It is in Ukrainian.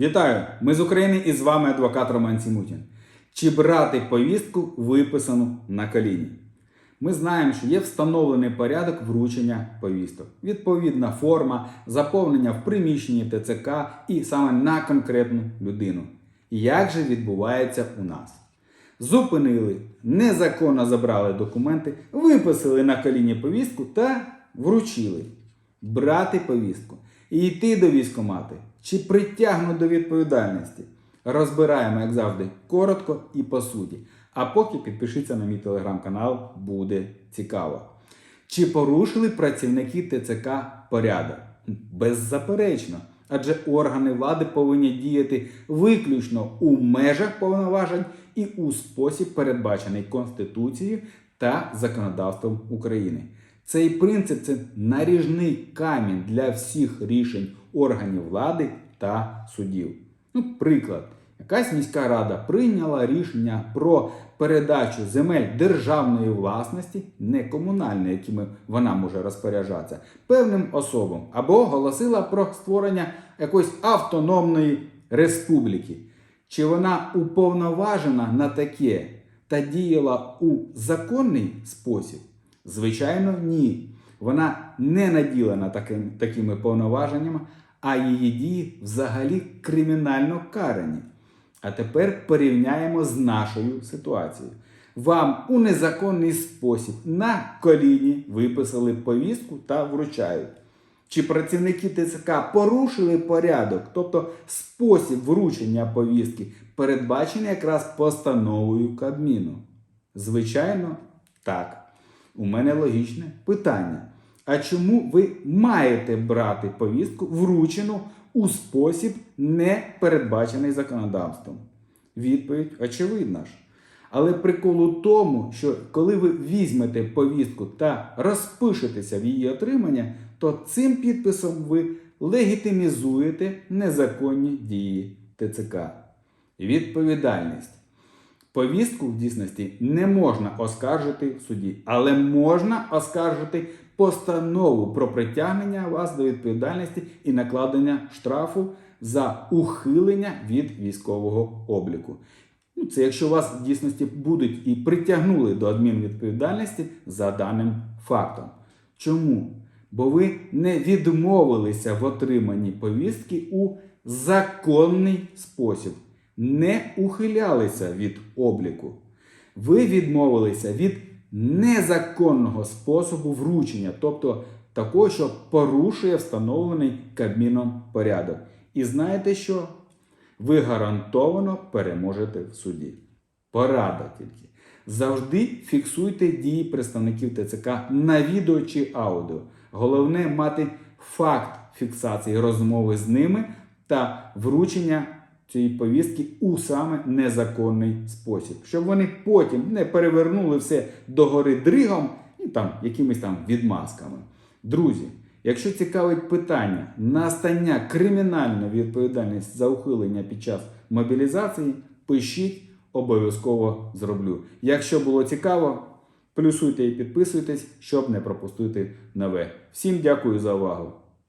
Вітаю! Ми з України і з вами адвокат Роман Сімутін. Чи брати повістку виписану на коліні? Ми знаємо, що є встановлений порядок вручення повісток, відповідна форма, заповнення в приміщенні ТЦК і саме на конкретну людину. Як же відбувається у нас? Зупинили, незаконно забрали документи, виписали на коліні повістку та вручили. Брати повістку і йти до військомати чи притягнуть до відповідальності. Розбираємо, як завжди, коротко і по суті. А поки підпишіться на мій телеграм-канал, буде цікаво. Чи порушили працівники ТЦК порядок? Беззаперечно. Адже органи влади повинні діяти виключно у межах повноважень і у спосіб, передбачений Конституцією та законодавством України. Цей принцип це наріжний камінь для всіх рішень органів влади та судів. Ну, приклад. Якась міська рада прийняла рішення про передачу земель державної власності, не комунальної, якими вона може розпоряджатися, певним особам, або оголосила про створення якоїсь автономної республіки. Чи вона уповноважена на таке та діяла у законний спосіб? Звичайно, ні. Вона не наділена таким, такими повноваженнями, а її дії взагалі кримінально карані. А тепер порівняємо з нашою ситуацією. Вам у незаконний спосіб на коліні виписали повістку та вручають. Чи працівники ТЦК порушили порядок, тобто спосіб вручення повістки, передбачений якраз постановою Кабміну? Звичайно, так. У мене логічне питання. А чому ви маєте брати повістку вручену у спосіб, не передбачений законодавством? Відповідь очевидна ж. Але прикол у тому, що коли ви візьмете повістку та розпишетеся в її отримання, то цим підписом ви легітимізуєте незаконні дії ТЦК. Відповідальність. Повістку в дійсності не можна оскаржити в суді, але можна оскаржити постанову про притягнення вас до відповідальності і накладення штрафу за ухилення від військового обліку. Ну, це якщо вас в дійсності будуть і притягнули до адмінвідповідальності за даним фактом. Чому? Бо ви не відмовилися в отриманні повістки у законний спосіб, не ухилялися від обліку. Ви відмовилися від незаконного способу вручення, тобто такого, що порушує встановлений Кабміном порядок. І знаєте що? Ви гарантовано переможете в суді. Порада тільки. Завжди фіксуйте дії представників ТЦК на відео чи аудіо. Головне мати факт фіксації розмови з ними та вручення цієї повістки у саме незаконний спосіб, щоб вони потім не перевернули все догори дригом і там якимись там відмазками. Друзі, якщо цікавить питання настання кримінальної відповідальності за ухилення під час мобілізації, пишіть, обов'язково зроблю. Якщо було цікаво, плюсуйте і підписуйтесь, щоб не пропустити нове. Всім дякую за увагу!